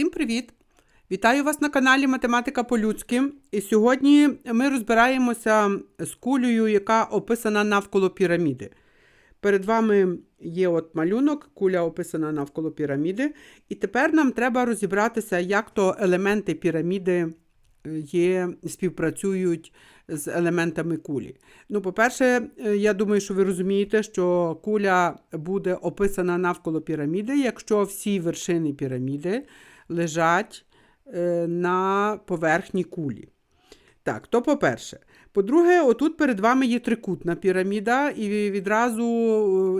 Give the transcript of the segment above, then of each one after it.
Всім привіт! Вітаю вас на каналі Математика по-людськи. І сьогодні ми розбираємося з кулею, яка описана навколо піраміди. Перед вами є от малюнок, куля описана навколо піраміди. І тепер нам треба розібратися, як то елементи піраміди е, є, співпрацюють з елементами кулі. Ну, по-перше, е, я думаю, що ви розумієте, що куля буде описана навколо піраміди, якщо всі вершини піраміди лежать е, на поверхні кулі. Так, то по-перше. По-друге, отут перед вами є трикутна піраміда, і відразу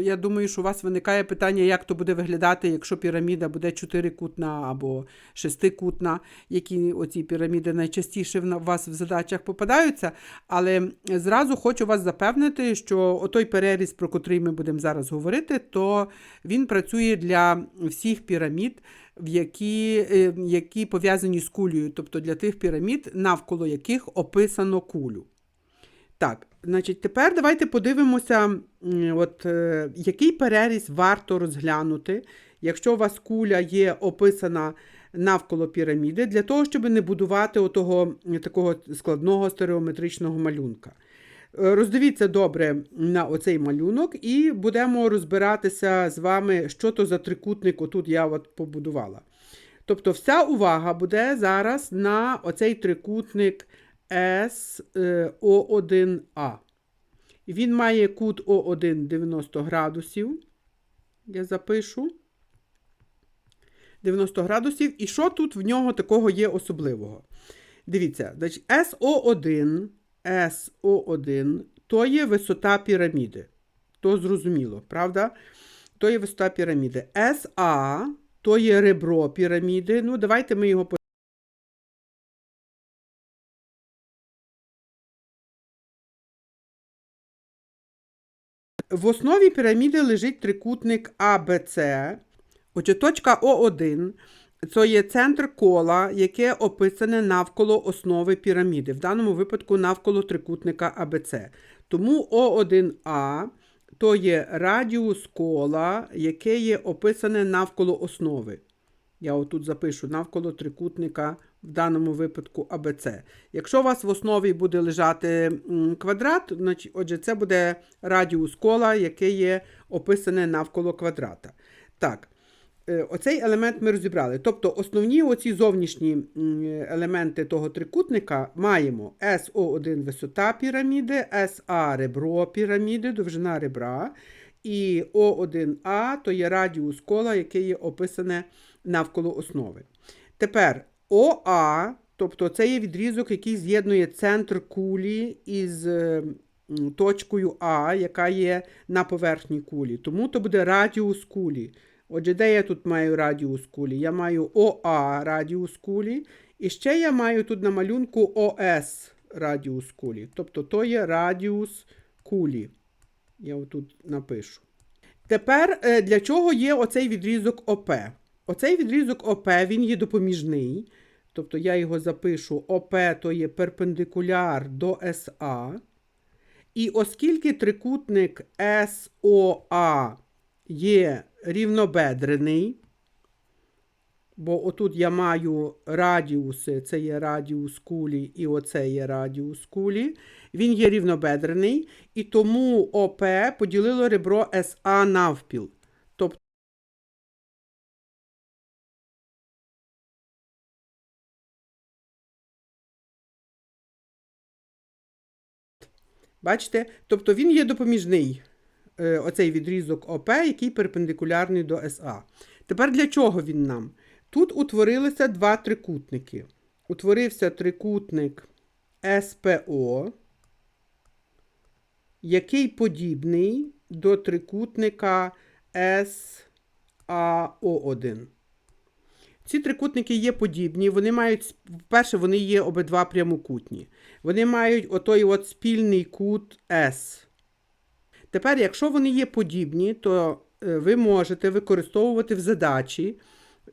е, я думаю, що у вас виникає питання, як то буде виглядати, якщо піраміда буде чотирикутна або шестикутна, які оці піраміди найчастіше в вас в задачах попадаються. Але зразу хочу вас запевнити, що отой переріз, про котрий ми будемо зараз говорити, то він працює для всіх пірамід, в які, е, які пов'язані з кулею, тобто для тих пірамід, навколо яких описано кулю. Так, значить, тепер давайте подивимося, от, е, який переріз варто розглянути, якщо у вас куля є описана навколо піраміди, для того, щоб не будувати отого, такого складного стереометричного малюнка. Е, Роздивіться добре на оцей малюнок і будемо розбиратися з вами, що то за трикутник отут я от побудувала. Тобто вся увага буде зараз на оцей трикутник СО1А. І він має кут О1 90 градусів. Я запишу. 90 градусів. І що тут в нього такого є особливого? Дивіться, значить, СО1, СО1 то є висота піраміди. То зрозуміло, правда? То є висота піраміди. СА то є ребро піраміди. Ну, давайте ми його В основі піраміди лежить трикутник АБЦ. Отже, точка О1 це є центр кола, яке описане навколо основи піраміди, в даному випадку навколо трикутника АБЦ. Тому О1А то є радіус кола, яке є описане навколо основи. Я отут запишу навколо трикутника, в даному випадку АБЦ. Якщо у вас в основі буде лежати квадрат, отже, це буде радіус кола, яке є описане навколо квадрата. Так, е, оцей елемент ми розібрали. Тобто основні оці зовнішні елементи того трикутника маємо СО1 висота піраміди, СА ребро піраміди, довжина ребра, і О1А то є радіус кола, яке є описане навколо основи. Тепер ОА, тобто це є відрізок, який з'єднує центр кулі із е, точкою А, яка є на поверхні кулі. Тому то буде радіус кулі. Отже, де я тут маю радіус кулі? Я маю ОА радіус кулі, і ще я маю тут на малюнку ОС радіус кулі. Тобто то є радіус кулі. Я отут напишу. Тепер е, для чого є оцей відрізок ОП? Оцей відрізок ОП він є допоміжний. Тобто я його запишу ОП то є перпендикуляр до СА. І оскільки трикутник СОА є рівнобедрений, бо отут я маю радіуси, це є радіус кулі, і оце є радіус кулі. Він є рівнобедрений, і тому ОП поділило ребро СА навпіл. Бачите? Тобто він є допоміжний, е, оцей відрізок ОП, який перпендикулярний до СА. Тепер для чого він нам? Тут утворилися два трикутники. Утворився трикутник СПО, який подібний до трикутника САО1. Ці трикутники є подібні, вони мають, вперше, вони є обидва прямокутні. Вони мають отой от спільний кут S. Тепер, якщо вони є подібні, то е, ви можете використовувати в задачі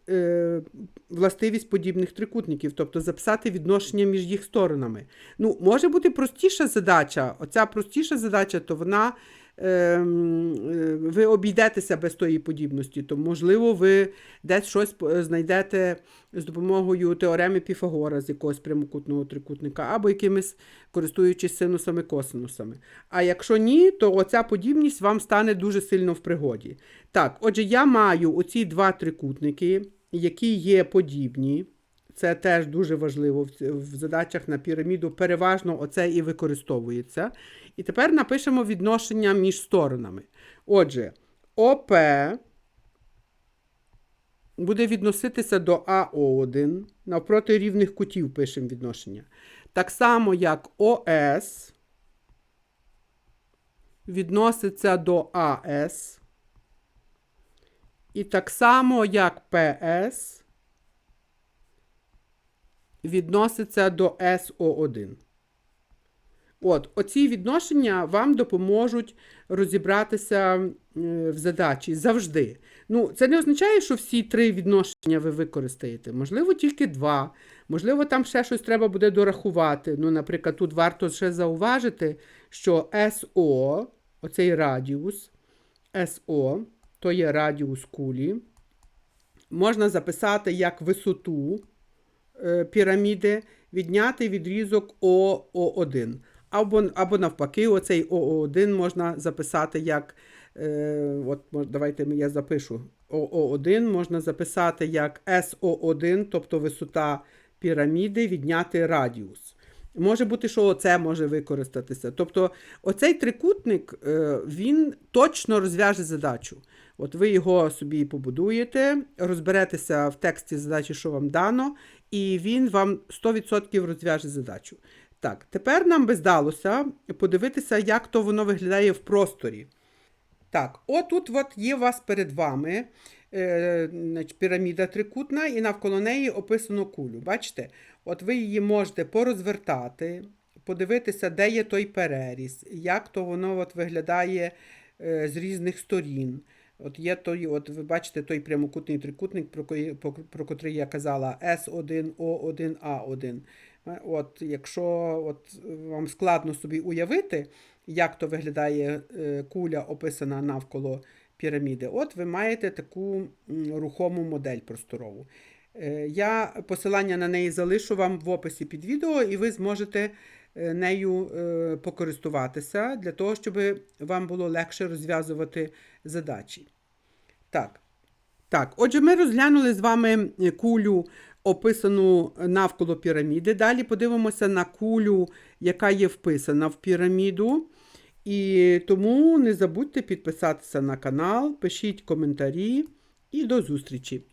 е, властивість подібних трикутників, тобто записати відношення між їх сторонами. Ну, може бути простіша задача. Оця простіша задача, то вона ви обійдетеся без тої подібності, то, можливо, ви десь щось е, знайдете з допомогою теореми Піфагора з якогось прямокутного трикутника, або якимись користуючись синусами, косинусами. А якщо ні, то оця подібність вам стане дуже сильно в пригоді. Так, отже, я маю оці два трикутники, які є подібні. Це теж дуже важливо в, задачах на піраміду. Переважно оце і використовується. І тепер напишемо відношення між сторонами. Отже, ОП буде відноситися до АО1. Навпроти рівних кутів пишемо відношення. Так само, як ОС відноситься до АС. І так само, як ПС відноситься до СО1. От, оці відношення вам допоможуть розібратися е, в задачі завжди. Ну, це не означає, що всі три відношення ви використаєте. Можливо, тільки два. Можливо, там ще щось треба буде дорахувати. Ну, наприклад, тут варто ще зауважити, що СО, оцей радіус, СО, то є радіус кулі, можна записати як висоту піраміди, відняти відрізок ОО1. Або, або навпаки, оцей ОО1 можна записати як. Е, от, Давайте я запишу ОО1 можна записати як СО1, тобто висота піраміди, відняти радіус. Може бути, що оце може використатися. Тобто, оцей трикутник е, він точно розв'яже задачу. От ви його собі побудуєте, розберетеся в тексті задачі, що вам дано, і він вам 100% розв'яже задачу. Так, тепер нам би здалося подивитися, як то воно виглядає в просторі. Так, отут от є у вас перед вами е, піраміда трикутна, і навколо неї описано кулю. Бачите? От ви її можете порозвертати, подивитися, де є той переріз, як то воно от виглядає е, з різних сторін. От є той, от ви бачите той прямокутний трикутник, про, про, про котрий я казала, S1, O1, A1. Е, От, якщо от, вам складно собі уявити, як то виглядає е, куля, описана навколо піраміди, от ви маєте таку рухому модель просторову. Е, Я посилання на неї залишу вам в описі під відео, і ви зможете нею е, покористуватися для того, щоб вам було легше розв'язувати задачі. Так. Так, отже, ми розглянули з вами е, кулю, описану навколо піраміди. Далі подивимося на кулю, яка є вписана в піраміду. І тому не забудьте підписатися на канал, пишіть коментарі і до зустрічі!